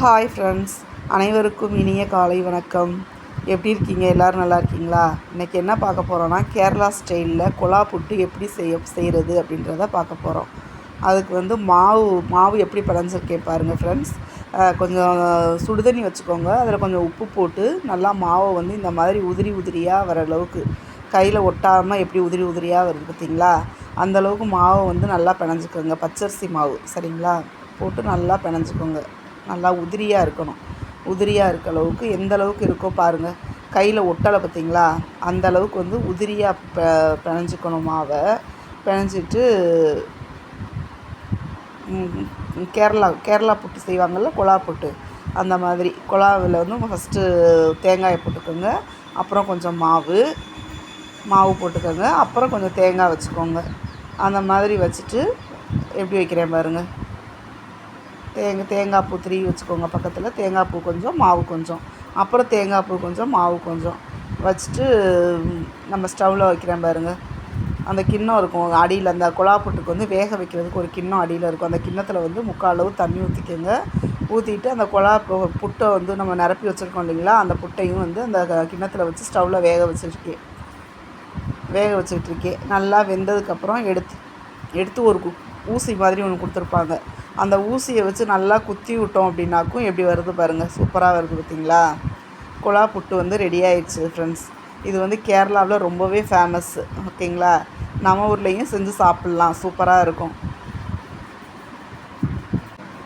Hi friends அனைவருக்கும் இனிய காலை வணக்கம். எப்படி இருக்கீங்க? எல்லோரும் நல்லா இருக்கீங்களா? இன்றைக்கி என்ன பார்க்க போகிறோன்னா கேரளா ஸ்டைலில் குழா புட்டு எப்படி செய்ய செய்கிறது அப்படின்றத பார்க்க போகிறோம் அதுக்கு வந்து மாவு மாவு எப்படி படைஞ்சிருக்கேன் பாருங்கள் ஃப்ரெண்ட்ஸ் கொஞ்சம் சுடுதண்ணி வச்சுக்கோங்க. அதில் கொஞ்சம் உப்பு போட்டு நல்லா மாவை வந்து இந்த மாதிரி உதிரி உதிரியாக வர அளவுக்கு கையில் ஒட்டாமல் எப்படி உதிரி உதிரியாக வருது பார்த்தீங்களா? அந்தளவுக்கு மாவை வந்து நல்லா பிணைஞ்சிக்கோங்க. பச்சரிசி மாவு சரிங்களா? போட்டு நல்லா பிணைஞ்சிக்கோங்க. நல்லா உதிரியாக இருக்கணும். உதிரியாக இருக்க அளவுக்கு எந்த அளவுக்கு இருக்கோ பாருங்கள் கையில் ஒட்டலை பார்த்தீங்களா? அந்த அளவுக்கு வந்து உதிரியாக ப பிணைஞ்சிக்கணும் மாவை பிணைஞ்சிட்டு கேரளா கேரளா புட்டு செய்வாங்கள்ல குழா புட்டு. அந்த மாதிரி. குழாவில் வந்து ஃபஸ்ட்டு தேங்காயை போட்டுக்கோங்க. அப்புறம் கொஞ்சம் மாவு மாவு போட்டுக்கோங்க. அப்புறம் கொஞ்சம் தேங்காய் வச்சுக்கோங்க. அந்த மாதிரி வச்சுட்டு எப்படி வைக்கிறேன் பாருங்கள் தேங்காய் தேங்காய் பூ த்ரீ வச்சுக்கோங்க பக்கத்தில். தேங்காய் பூ கொஞ்சம் மாவு கொஞ்சம். அப்புறம் தேங்காய் பூ கொஞ்சம் மாவு கொஞ்சம். வச்சுட்டு நம்ம ஸ்டவ்வில் வைக்கிறேன் பாருங்கள் அந்த கிண்ணம் இருக்கும். அடியில் அந்த குழாப்புட்டுக்கு வந்து வேக வைக்கிறதுக்கு ஒரு கிண்ணம் அடியில் இருக்கும். அந்த கிண்ணத்தில் வந்து முக்கால் அளவு தண்ணி ஊற்றிக்கோங்க ஊற்றிட்டு அந்த குழா புட்டை வந்து நம்ம நிரப்பி வச்சுருக்கோம் இல்லைங்களா? அந்த புட்டையும் வந்து அந்த கிண்ணத்தில் வச்சு ஸ்டவ்வில் வேக வச்சுருக்கேன் வேக வச்சுட்ருக்கேன் நல்லா வெந்ததுக்கப்புறம் எடுத்து எடுத்து ஒரு ஊசி மாதிரி ஒன்று கொடுத்துருப்பாங்க. அந்த ஊசியை வச்சு நல்லா குத்தி விட்டோம் அப்படின்னாக்கும் எப்படி வருது பாருங்கள் சூப்பராக வருது பார்த்தீங்களா குழா புட்டு வந்து ரெடி ஆயிடுச்சு ஃப்ரெண்ட்ஸ் இது வந்து கேரளாவில் ரொம்பவே ஃபேமஸ்ஸு ஓகேங்களா? நம்ம ஊர்லேயும் செஞ்சு சாப்பிட்லாம். சூப்பராக இருக்கும்.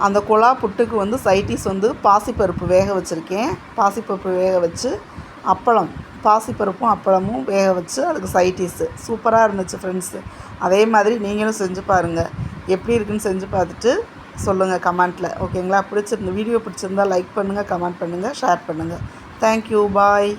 அந்த குழா புட்டுக்கு வந்து சைட்டிஸ் வந்து பாசிப்பருப்பு வேக வச்சுருக்கேன். பாசிப்பருப்பு வேக வச்சு அப்பளம் பாசிப்பருப்பும் அப்பளமும் வேக வச்சு அதுக்கு சைட்டிஸு. சூப்பராக இருந்துச்சு ஃப்ரெண்ட்ஸு அதே மாதிரி நீங்களும் செஞ்சு பாருங்கள் எப்படி இருக்குன்னு செஞ்சு பார்த்துட்டு சொல்லுங்கள் கமெண்ட்டில் ஓகேங்களா? பிடிச்சிருந்த வீடியோ பிடிச்சிருந்தா லைக் பண்ணுங்கள் கமெண்ட் பண்ணுங்கள் ஷேர் பண்ணுங்கள் தேங்க்யூ பாய்